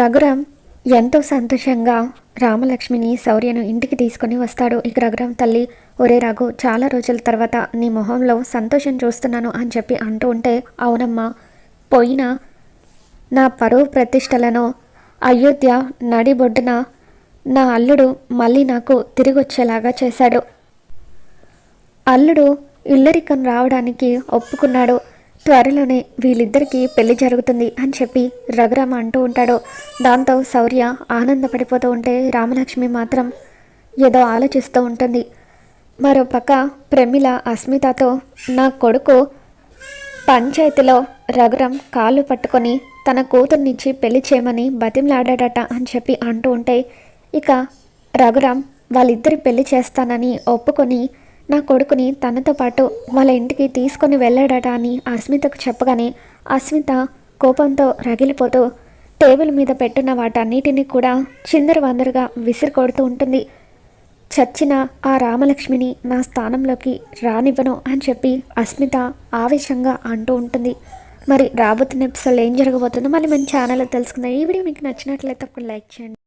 రఘురామ్ ఎంతో సంతోషంగా రామలక్ష్మిని శౌర్యను ఇంటికి తీసుకొని వస్తాడు. ఇక రఘురామ్ తల్లి ఒరే రాఘు చాలా రోజుల తర్వాత నీ మొహంలో సంతోషం చూస్తున్నాను అని చెప్పి అంటూ ఉంటే అవునమ్మా పోయిన నా పరువు ప్రతిష్టలను అయోధ్య నడిబొడ్డున నా అల్లుడు మళ్ళీ నాకు తిరిగి వచ్చేలాగా చేశాడు. అల్లుడు ఇల్లరికం రావడానికి ఒప్పుకున్నాడు. త్వరలోనే వీళ్ళిద్దరికీ పెళ్ళి జరుగుతుంది అని చెప్పి రఘురామ అంటూ ఉంటాడు. దాంతో శౌర్య ఆనందపడిపోతూ ఉంటే రామలక్ష్మి మాత్రం ఏదో ఆలోచిస్తూ ఉంటుంది. మరో పక్క ప్రమిళ అస్మితతో నా కొడుకు పంచాయతీలో రఘురం కాళ్ళు పట్టుకొని తన కూతుర్నిచ్చి పెళ్ళి చేయమని బతిమలాడాడట అని చెప్పి అంటూ ఉంటే ఇక రఘురాం వాళ్ళిద్దరి పెళ్ళి చేస్తానని ఒప్పుకొని నా కొడుకుని తనతో పాటు వాళ్ళ ఇంటికి తీసుకొని వెళ్ళాడట అని అస్మితకు చెప్పగానే అస్మిత కోపంతో రగిలిపోతూ టేబుల్ మీద పెట్టిన వాటన్నిటిని కూడా చిందరు వందరుగా విసిరి కొడుతూ ఉంటుంది. చచ్చిన ఆ రామలక్ష్మిని నా స్థానంలోకి రానివ్వను అని చెప్పి అస్మిత ఆవేశంగా అంటూ ఉంటుంది. మరి రాబోతున్న ఎపిసోడ్లో ఏం జరగబోతుందో మళ్ళీ మన ఛానల్లో తెలుసుకుందాం. ఈ వీడియో మీకు నచ్చినట్లయితే అప్పుడు లైక్ చేయండి.